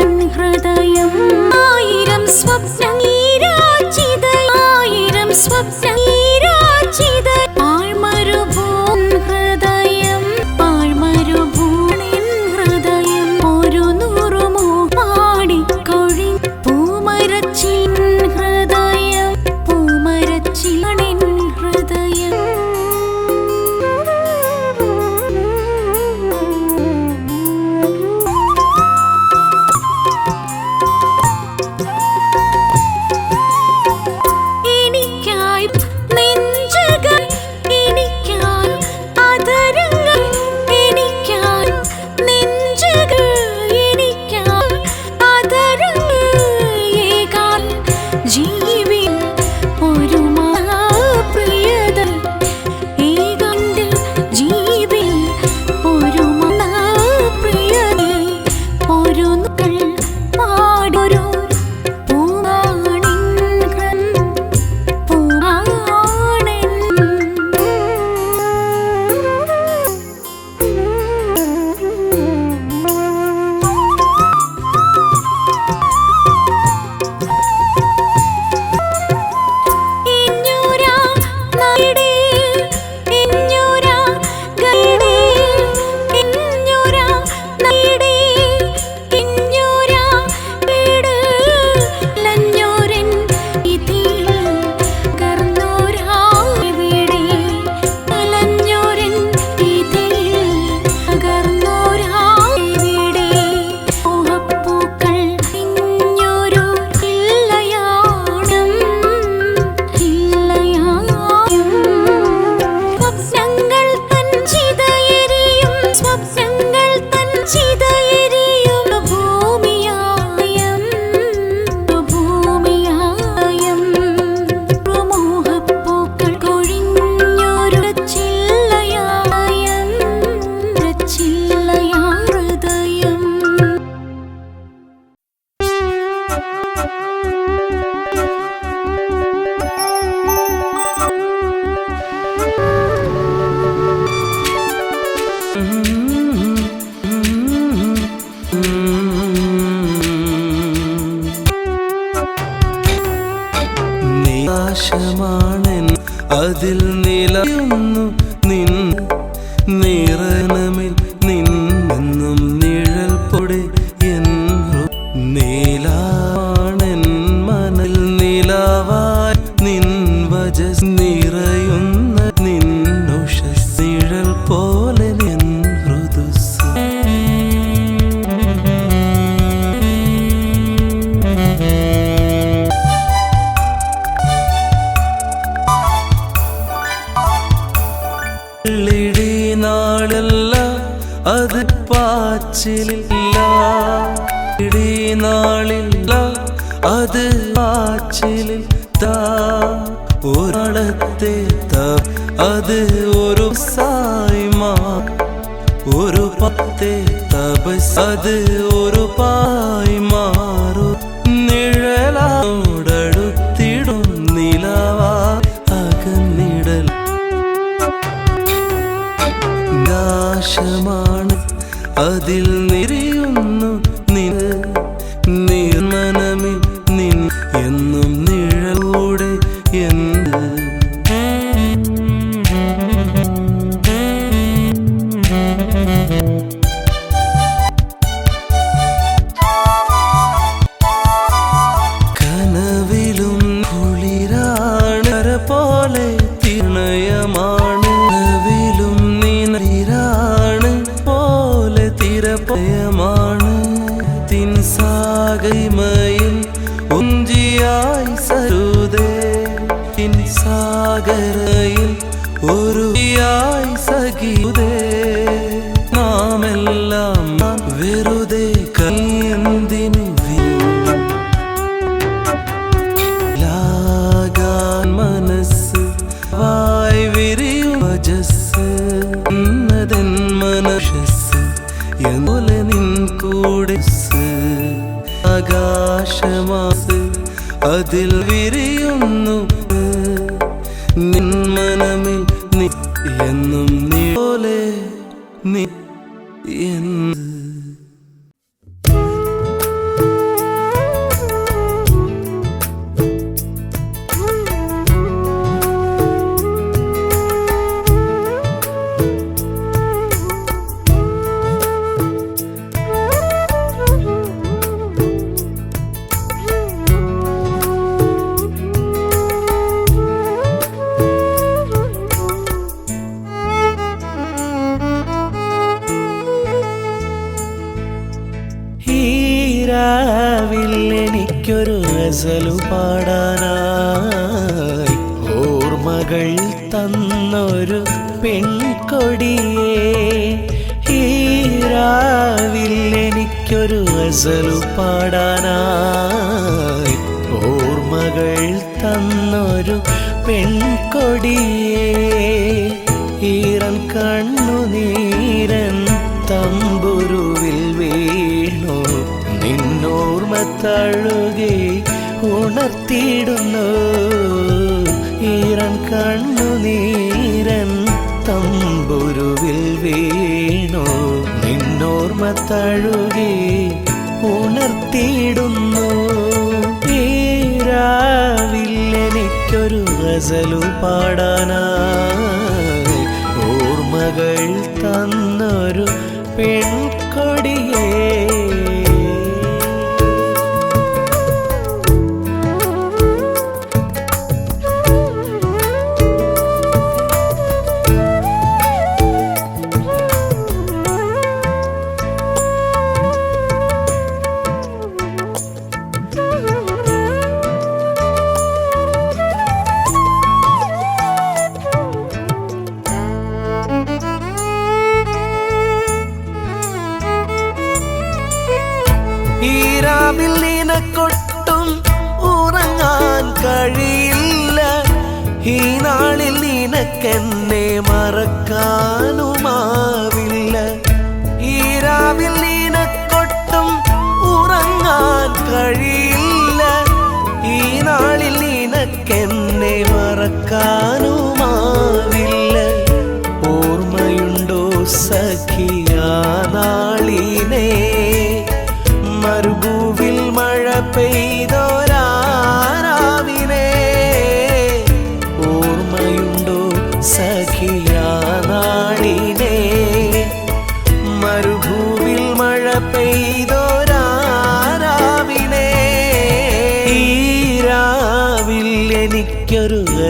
ഹൃദയം ആയിരം സ്വപ്നീരാചിത കാച്ചിലില്ല. ഇടീ നാളില്ല അത് കാച്ചിലിൽ താ ഒരാളത്തെ താ അത് ഒരു സായ്മ ഒരു പത്തേ തപസ് അത് ഒരു പായ്മ de la മകൾ തന്നൊരു പെൺകൊടിയേ. ഹീരാവിൽ എനിക്കൊരു അസലു പാടാനായി. ഓർമ്മകൾ തന്നൊരു പെൺകൊടിയേ. ഈറൻ കണ്ണുനീരൻ തമ്പുരുവിൽ വീണു. നിന്നോർമ്മ തഴുകി ഉണർത്തിയിടുന്നു. കണ്ണുനീരൻ തമ്പുരുവിൽ വീണു. നിന്നോർമ്മ തഴുകി ഉണർത്തിയിടുന്നു. ഈരാവിൽ എനിക്കൊരു ഗസലു പാടാനാ ഓർമ്മകൾ തന്നൊരു പെൺകൊടിയേ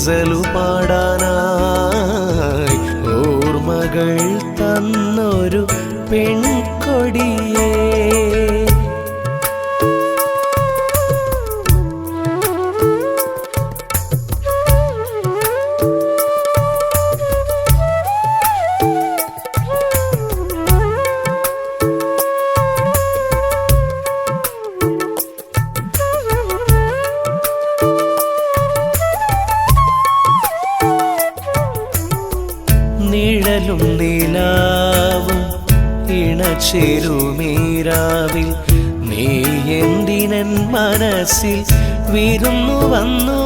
എനിക്കൊരു നിഴലും നിലാവും. ഇണചേരുമീരാവിൽ നീ എന്തിനൻ മനസ്സിൽ വിരുന്നു വന്നു?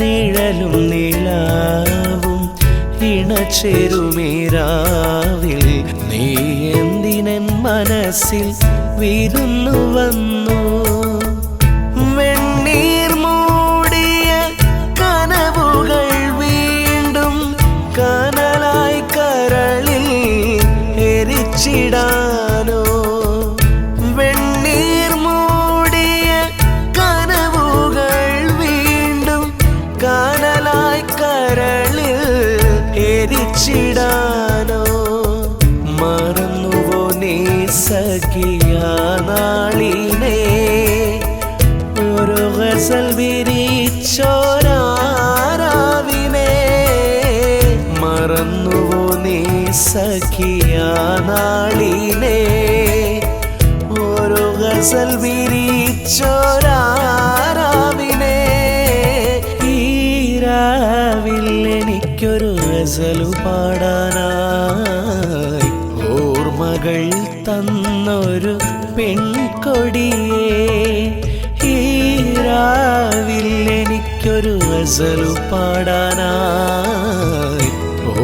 നിഴലും നിലാവും ഇണചേരുമീരാവിൽ നീ എന്തിനൻ മനസ്സിൽ വിരുന്നു വന്നു? ഗസൽ വിരിച്ചോരാവിനെ മറന്നുവോ നീ സഖിയ നാളിനെ ഒരു ഗസൽ വിരിച്ചോരാവിനെ ഈരാവിൽ എനിക്കൊരു ഗസലു പാടാനായി. ഓർമ്മകൾ തന്നൊരു പെൺകൊടിയേ എനിക്കൊരു വെസലു പാടാനായി.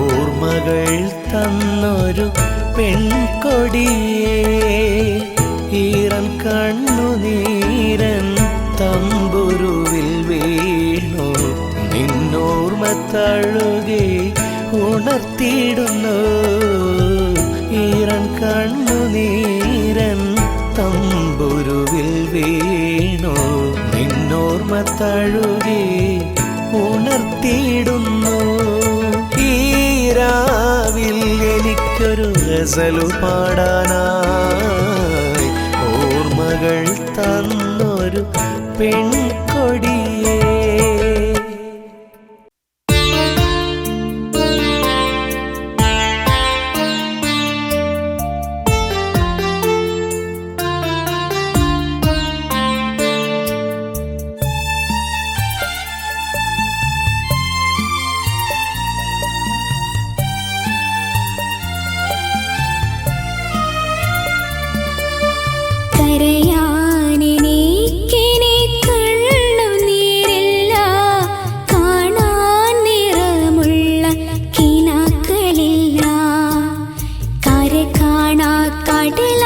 ഓർമ്മകൾ തന്നൊരു പെൺകൊടിയേ ഈറൻ കണ്ണുനീരൻ തമ്പുരുവിൽ വീണു. നിന്നോർമ്മ തഴുകി ഉണർത്തിയിടുന്നു. ഈറൻ കണ്ണുനീരൻ തമ്പുരുവിൽ വീണു. നിന്നോർമ്മ തഴുകി ഉണർത്തിയിടുന്നു ഈരാവിൽ എനിക്കൊരു ഗസലു പാടാനായി ഓർമ്മകൾ തന്നൊരു പെൺകൊടിയേ. పాటే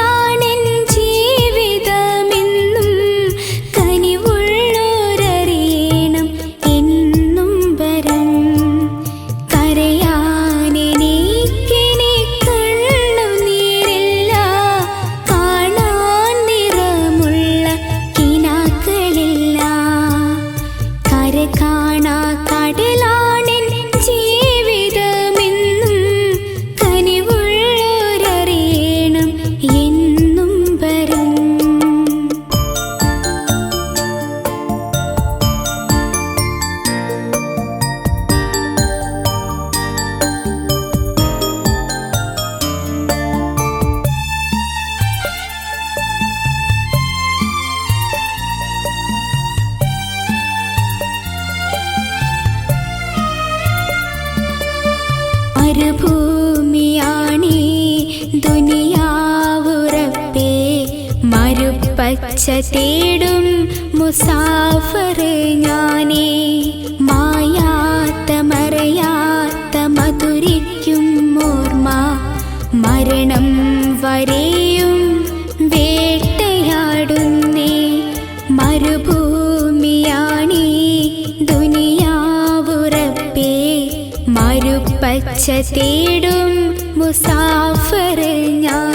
മരുഭൂമിയാണീ ദുനിയാവുറപ്പേ. മരുപ്പച്ച തേടും മുസാഫർ ഞാനേ. മായാത്ത മറയാത്ത മധുരിക്കും ഓർമ്മ. മരണം വരെയും വേട്ടയാടുന്നേ തേടും മുസാഫർ ഞാനേ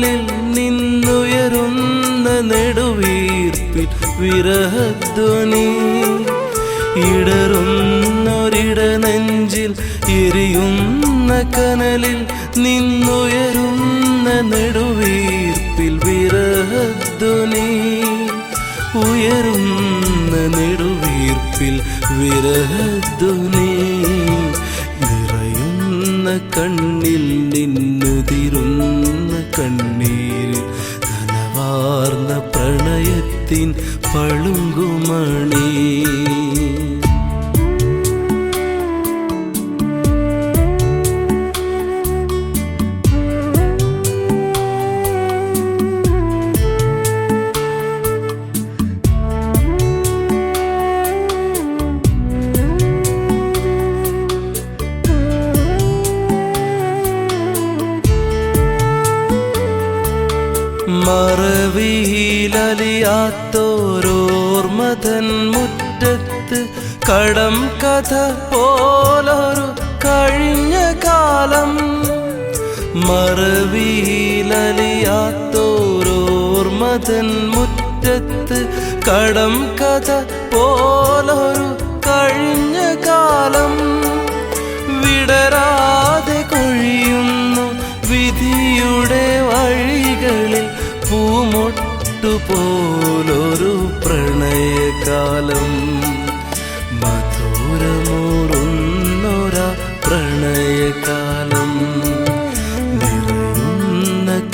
കനലിൽ നിന്നുയരുന്ന നെടുവീർപ്പിൽ വിരഹധ്വനി. ഇടറുന്നൊരിട നെഞ്ചിൽ എരിയുന്ന കനലിൽ നിന്നുയരുന്ന നെടുവീർപ്പിൽ വിരഹധ്വനി. ഉയരുന്ന നെടുവീർപ്പിൽ വിരഹധ്വനി. നിറയുന്ന കണ്ണിൽ നിന്നുതിരുന്ന കണ്ണീരിൽ பழுங்குமணி. കടം കഥ പോലൊരു കഴിഞ്ഞ കാലം. മറവിയിലലിയാത്തോരോർമതൻ മുറ്റത്ത് കടം കഥ പോലൊരു കഴിഞ്ഞ കാലം. വിടരാതെ കൊഴിയുന്നു വിധിയുടെ വഴികളിൽ പൂമൊട്ടുപോലൊരു പ്രണയകാലം.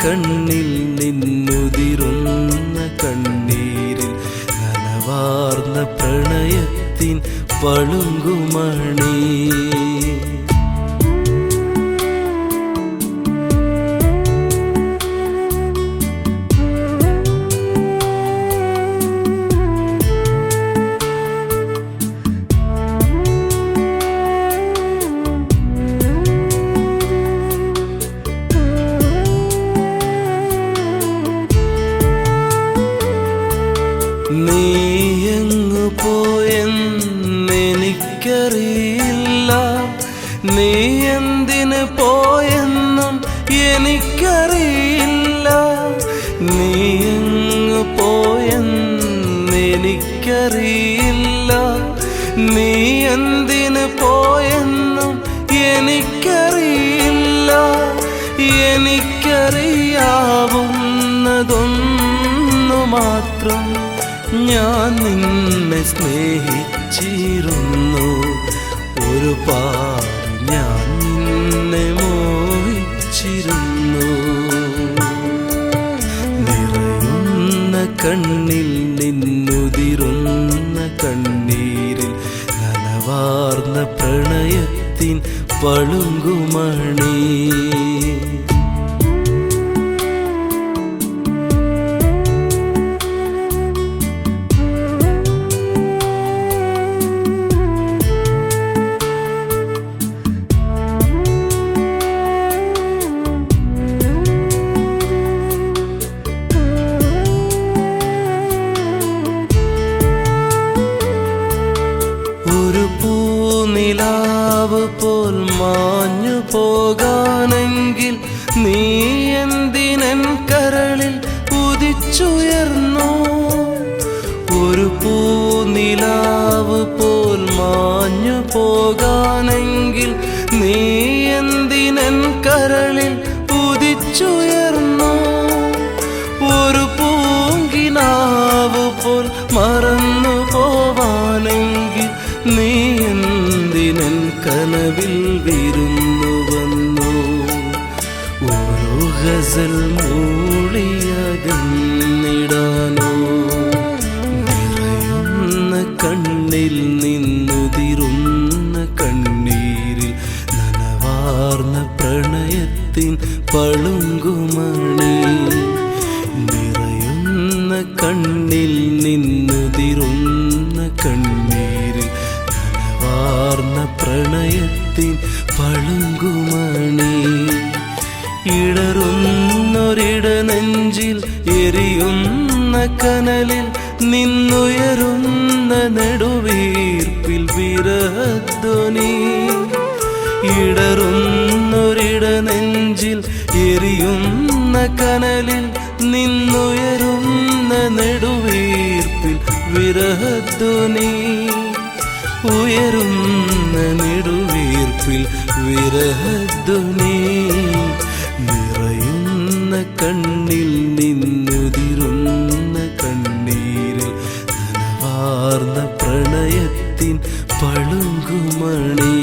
കണ്ണിൽ നിന്നുതിരുന്ന കണ്ണീരിൽ നനവാർന്ന പ്രണയത്തിൻ പളുങ്കുമണി പോയെന്നെനിക്കറിയില്ല നീ എന്തിന് പോയെന്നും എനിക്കറിയില്ല. എനിക്കറിയാവുന്നതൊന്നു മാത്രം ഞാൻ നിന്നെ സ്നേഹിച്ചിരുന്നു. ഒരുപാട് ഞാൻ നിന്നെ മോഹിച്ചിരുന്നു. നിറയുന്ന കണ്ണിൽ வழுங்குமணி. കണ്ണിൽ ஆர்ந்த பிரணயத்தின் பழுங்குமணி.